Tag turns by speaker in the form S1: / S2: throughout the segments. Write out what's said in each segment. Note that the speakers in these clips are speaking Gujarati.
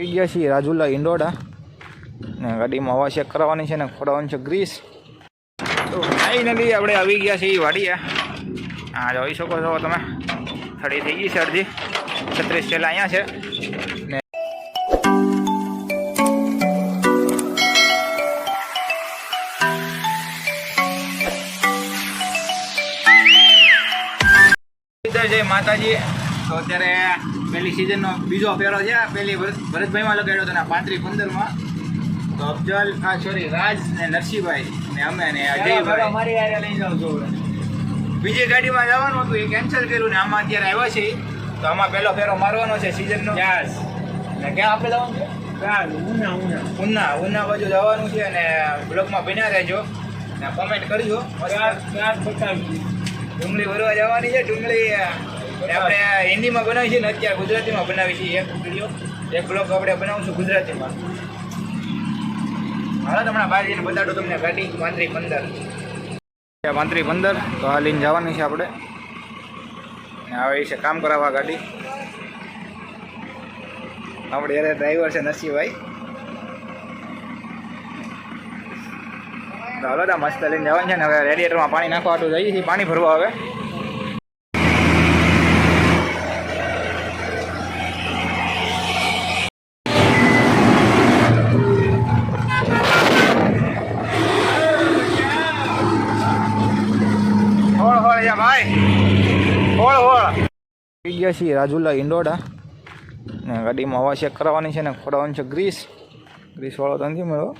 S1: આવી ગયા છીએ રાજુલા ઇન્ડોડા ને ગાડીમાં હવા ચેક કરાવવાની છે ને ખોડાવવાની છે ગ્રીસ. તો ફાઇનલી આપણે આવી ગયા છીએ વાડીયા. હા જોઈ શકો છો તમે. થડી થઈ ગઈ છે અડધી. છત્રીસ છેલ્લા અહીંયા છે. જય માતાજી. તો અત્યારે પહેલી સિઝનનો બીજો ફેરો છે. પહેલી ભરત- ભરતભાઈમાં લગાડ્યો હતો ને પાંત્રી પંદરમાં. તો અફજલ આ સોરી રાજ ને નરસિંહભાઈ ને અમે ને અજયભાઈ બીજી ગાડીમાં જવાનું હતું એ કેન્સલ કર્યું ને આમાં અત્યારે આવ્યા છે તો આમાં પહેલો ફેરો મારવાનો છે સિઝનનો ને ક્યાં આપણે જવાનું છે? ઉના ઉના. બાજુ જવાનું છે અને બ્લોગમાં બન્યા રહેજો. ને કોમેન્ટ કરજો. ડુંગળી ભરવા જવાની છે ડુંગળી આપણે હિન્દીમાં બનાવી છે ને અત્યારે ગુજરાતીમાં બનાવી છે એક વીડિયો એક બ્લોગ આપણે બનાવશું ગુજરાતીમાં. હાલો હમણાં બહાર જઈને બતાડું તમને ગાડી. પાંત્રી પંદર. પાંત્રી પંદર, તો આ લઈને જવાની છે આપણે. આવે છે કામ કરાવવા ગાડી. આપણે યારે ડ્રાઈવર છે નસીભાઈ હાલો મસ્ત લઈને જવાનું છે ને. હવે રેડિએટરમાં પાણી નાખવા હાટું જઈએ છીએ. પાણી ભરવા હવે. ગયા છીએ રાજુલા ઇન્ડોડા ને ગાડીમાં હવા ચેક કરાવવાની છે ને ખોડાવવાની છે ગ્રીસ. ગ્રીસવાળો તો નથી મળ્યો.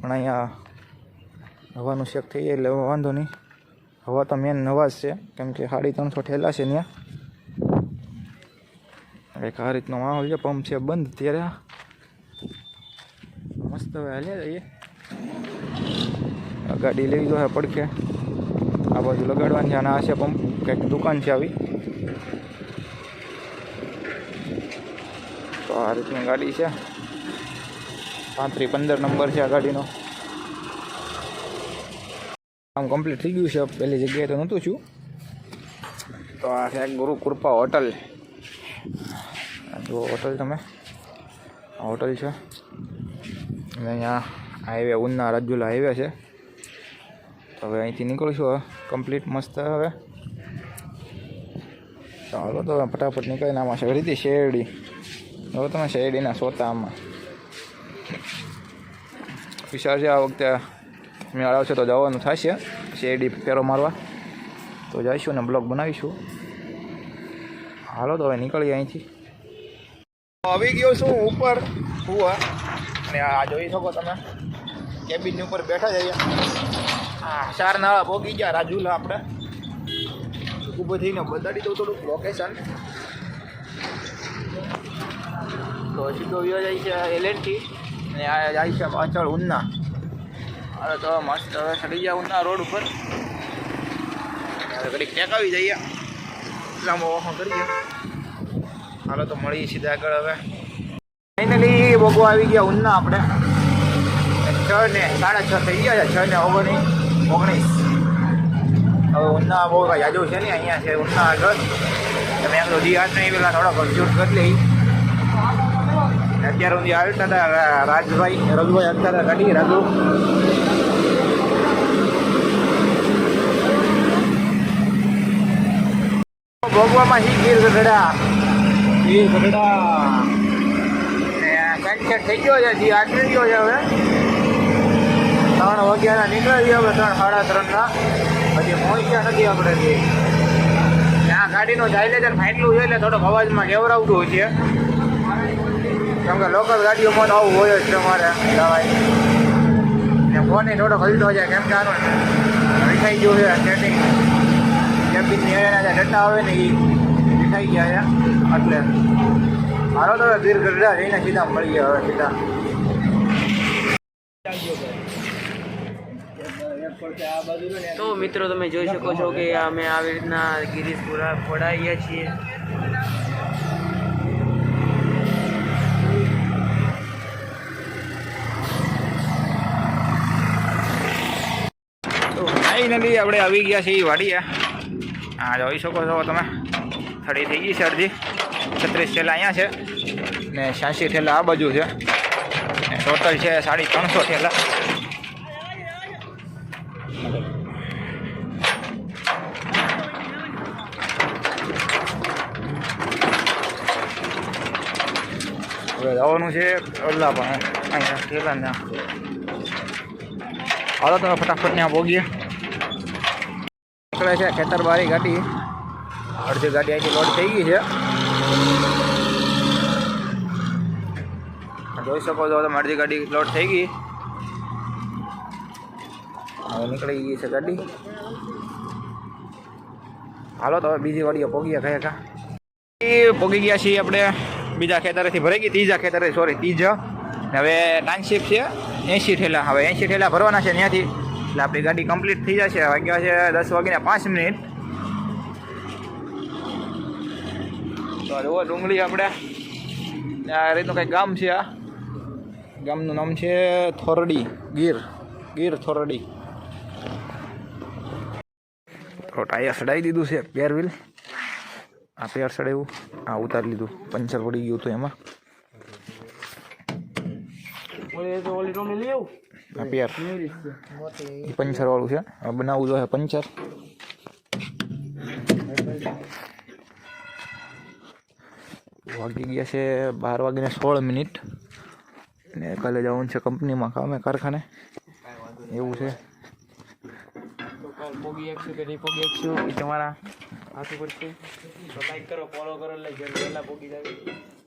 S1: પણ અહીંયા હવાનું ચેક થઈ જાય એટલે વાંધો નહીં. હવા તો મેન નવા જ છે. કેમ કે સાડી ત્રણસો ઠેલા છે ત્યાં. એક આ રીતનો માહોલ છે. પંપ છે બંધ ત્યારે મસ્ત હવે હાલ્યા જઈએ ગાડી લઈ જો પડખે. આ બાજુ લગાડવાની છે અને આ છે પંપ. કંઈક દુકાન છે આવી તો આ ગાડી છે. પાંત્રી પંદર નંબર છે આ ગાડીનો. કામ કમ્પ્લીટ થઈ ગયું છે. પહેલી જગ્યાએ તો નહોતું છું. તો આ છે ગુરુ કૃપા હોટલ. જુઓ હોટલ તમે. હોટલ છે. અને અહીંયા હાઈવે ઉના રાજુલા હાઈવે છે. તો હવે અહીંથી નીકળશું હવે. કમ્પ્લીટ મસ્ત હવે. ચાલો તો ફટાફટ નીકળીને આમાં શેરડી શેરડી. હવે તમે શેરડીના સોતા આમાં. વિચાર છે આ વખતે મેળાવ છે તો જવાનું થશે. શેરડી ફેરો મારવા. તો જઈશું ને બ્લોગ બનાવીશું. હાલો તો હવે નીકળીએ અહીંથી. આવી ગયો છું ઉપર હુવા અને આ જોઈ શકો તમે. કેબિનની ઉપર બેઠા જઈએ. હા ચાર નાળા ભોગી ગયા રાજુલા આપણે. ઊભો થઈને બતાડી દઉં થોડુંક લોકેશન તો સીધો વ્યો જાય છે એલએનટી. અને આ જાય છે પાછળ ઉના હવે તો મસ્ત હવે ચડી ગયા ઉના રોડ ઉપર. હવે ઘડીક ટેકાવી જઈએ. લાંબો વાહન કરીએ હાલો તો મળીએ સીધા આગળ હવે. ફાઇનલી બગો આવી ગયા ઉના આપણે. છ ને સાડા છ થઈ ગયા છે. છ ને ઓગણીસ ઓગણીસ. હવે ઉના બહુ કાંઈ છે ને, અહીંયા છે ઉના આગળ. તમે એમ જી હાથ નહીં, પેલા થોડા શૂટ કરી લઈ અત્યાર સુધી આવતા હતા રાજભાઈ રઘુભાઈ અત્યારે ગાડી રાજુ. ભોગવામાં હી ગીર ગઢડા. ગીર ગઢડા. થઈ ગયો છે જી આટલી ગયો છે હવે. ત્રણ વાગ્યાના નીકળી હવે ત્રણ સાડા ત્રણના. હજી પહોંચ્યા નથી આપણે. ત્યાં ગાડીનો સાયલેન્સર ફાટલું છે એટલે થોડોક અવાજમાં કેવરાવતું હોય છે. કેમ કે લોકલ ગાડીઓમાં તો આવું હોય જ તમારે અમદાવાદ ને ફોને થોડો ખરીદો જાય, કેમ કે આનો વિખાઈ ગયું છે સેટિંગ કેબિનની એરિયાના જે ડટ્ટા આવે ને એ વિખાઈ ગયા છે. એટલે મારો તો ગીર ગઢડા જઈને સીધા મળી ગયા હવે સીધા.
S2: તો મિત્રો તમે જોઈ શકો છો કે અમે આવી રીતના ગિરીશપુરા ફોડાઈએ છીએ.
S1: ફાઇનલી આપણે આવી ગયા છીએ વાડીયા હા જોઈ શકો છો તમે. થડી થઈ ગઈ છે અડધી. છત્રીસ ઠેલા અહીંયા છે. ને છ્યાસી ઠેલા આ બાજુ છે. ટોટલ છે સાડી ત્રણસો ઠેલા હવે જવાનું છે ઓલા પણ અહીંયા ઠેલા ત્યાં હાલો તમે ફટાફટ ત્યાં પહોંચીએ નીકળે છે ખેતરબારી ગાડી. અડધી ગાડી અહીંથી લોડ થઈ ગઈ છે. જોઈ શકો છો તમે, અડધી ગાડી લોડ થઈ ગઈ. હવે નીકળી ગઈ છે ગાડી. હાલો તો હવે બીજી વાડીઓ પોગી ગયા કા પોગી ગયા છીએ આપણે બીજા ખેતરેથી ભરાઈ ગઈ, ત્રીજા ખેતરે સોરી ત્રીજા. હવે હવે ટાઈમશીપ છે એંશી ઠેલા. હવે એંશી ઠેલા ભરવાના છે, ત્યાંથી એટલે આપણી ગાડી કમ્પ્લીટ થઈ જશે. વાગ્યા છે દસ વાગીને પાંચ મિનિટ. તો જુઓ ડુંગળી આપણે. આ રીતનું કંઈક ગામ છે આ. ગામનું નામ છે થોરડી, ગીર. ગીર થોરડી. તો ટાયર સડાવી દીધું છે પેર વ્હીલ આ પેર સડાવ્યું આ ઉતારી લીધું. પંચર પડી ગયું હતું એમાં.
S2: ઓલી ઓલી લઈ આવું.
S1: પેર એ પંચર વાળું છે આ બનાવવું જોઈએ પંચર વાગી ગયા છે બાર વાગીને સોળ મિનિટ ને કાલે જવાનું છે કંપનીમાં કામે કારખાને એવું છે
S2: તો કાલ પોગી એકશું કે નહીં પોગી એકશું એ તમારા હાથ ઉપર છે તો લાઈક કરો ફોલો કરો એટલે જલ્દી વહેલા પોગી જાય